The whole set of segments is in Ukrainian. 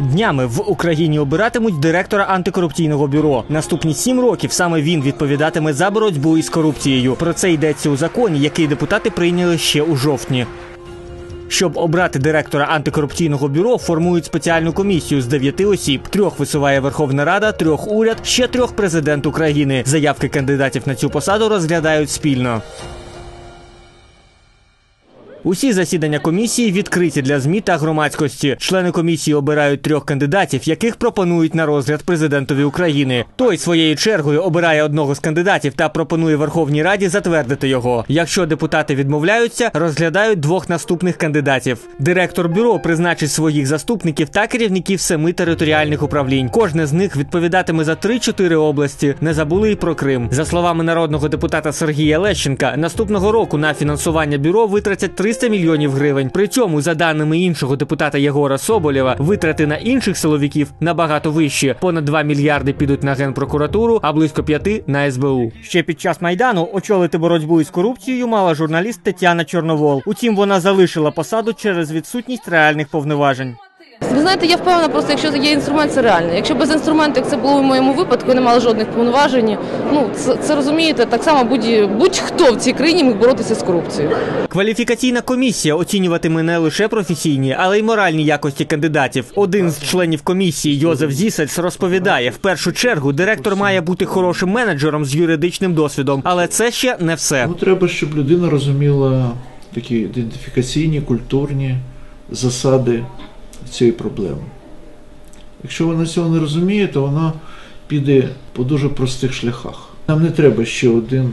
Днями в Україні обиратимуть директора антикорупційного бюро. Наступні сім років саме він відповідатиме за боротьбу із корупцією. Про це йдеться у законі, який депутати прийняли ще у жовтні. Щоб обрати директора антикорупційного бюро, формують спеціальну комісію з дев'яти осіб. Трьох висуває Верховна Рада, трьох уряд, ще трьох президент України. Заявки кандидатів на цю посаду розглядають спільно. Усі засідання комісії відкриті для ЗМІ та громадськості. Члени комісії обирають трьох кандидатів, яких пропонують на розгляд президентові України. Той своєю чергою обирає одного з кандидатів та пропонує Верховній Раді затвердити його. Якщо депутати відмовляються, розглядають двох наступних кандидатів. Директор бюро призначить своїх заступників та керівників семи територіальних управлінь. Кожне з них відповідатиме за 3-4 області. Не забули і про Крим. За словами народного депутата Сергія Лещенка, наступного року на фінансування бюро витратять 300 мільйонів гривень. При цьому, за даними іншого депутата Єгора Соболєва, витрати на інших силовиків набагато вищі. Понад 2 мільярди підуть на генпрокуратуру, а близько 5 – на СБУ. Ще під час майдану очолити боротьбу із корупцією мала журналіст Тетяна Чорновол. Утім, вона залишила посаду через відсутність реальних повноважень. Ви знаєте, я впевнена, просто якщо є інструмент, це реально. Якщо без інструменту, як це було в моєму випадку, і не мали жодних повноважень, ну це, це розумієте, так само будь- будь-хто в цій країні міг боротися з корупцією. Кваліфікаційна комісія оцінюватиме не лише професійні, але й моральні якості кандидатів. Один з членів комісії Йозеф Зісельс розповідає: в першу чергу директор має бути хорошим менеджером з юридичним досвідом, але це ще не все. Ну, треба, щоб людина розуміла такі ідентифікаційні, культурні засади цієї проблеми. Якщо вона цього не розуміє, то вона піде по дуже простих шляхах. Нам не треба ще один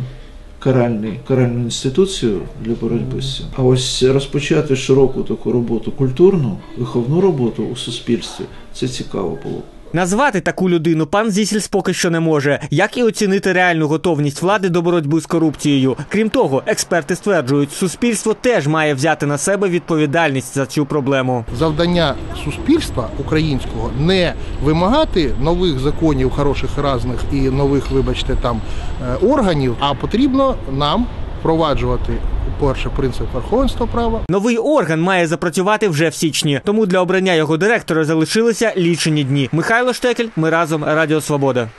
каральний, каральну інституцію для боротьби з цим. А ось розпочати широку таку роботу, культурну, виховну роботу у суспільстві, це цікаво було. Назвати таку людину пан Зісельс поки що не може, як і оцінити реальну готовність влади до боротьби з корупцією. Крім того, експерти стверджують, суспільство теж має взяти на себе відповідальність за цю проблему. завдання суспільства українського не вимагати нових законів, хороших разних і нових, вибачте, там е, органів, а потрібно нам впроваджувати перше принцип верховенства права. Новий орган має запрацювати вже в січні, тому для обрання його директора залишилися лічені дні. Михайло Штекель, ми разом Радіо Свобода.